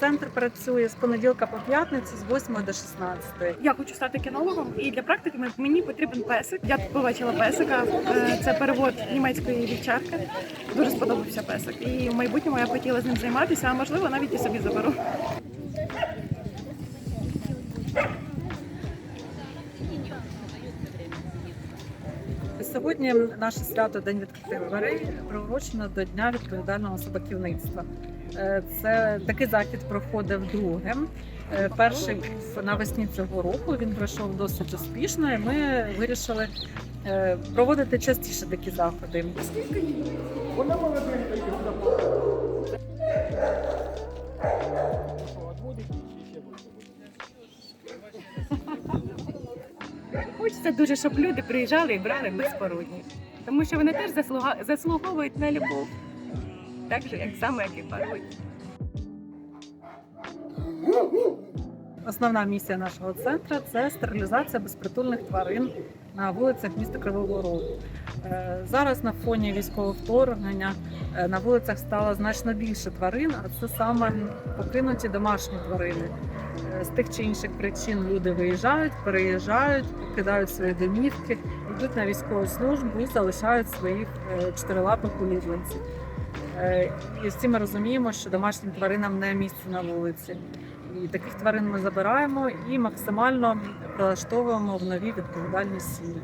Центр працює з понеділка по п'ятницю з 8 до 16. Я хочу стати кінологом, і для практики мені потрібен песик. Я побачила песика. Е, Це перевод німецької вівчарки. Дуже сподобався песик. І в майбутньому я хотіла з ним займатися, а можливо навіть і собі заберу. Сьогодні наше свято День відкритих дверей приурочено до Дня відповідального собаківництва. Е, Це такий захід проходив друге. Е, Перший навесні цього року. Він пройшов досить успішно. і Ми вирішили е, проводити частіше такі заходи. Хочеться дуже, щоб люди приїжджали і брали безпорудні, Тому що вони теж заслуга- заслуговують на любов. Так же, як саме, як і породні. Основна місія нашого центру це стерилізація безпритульних тварин на вулицях міста Кривого Рогу. Е, Зараз на фоні військового вторгнення е, на вулицях стало значно більше тварин, а це саме покинуті домашні тварини. Е, З тих чи інших причин люди виїжджають, переїжджають, покидають свої домівки, йдуть на військову службу і залишають своїх чотирилапих улюбленців. І всі ми розуміємо, що домашнім тваринам не місце на вулиці. І таких тварин ми забираємо і максимально прилаштовуємо в нові відповідальні сім'ї.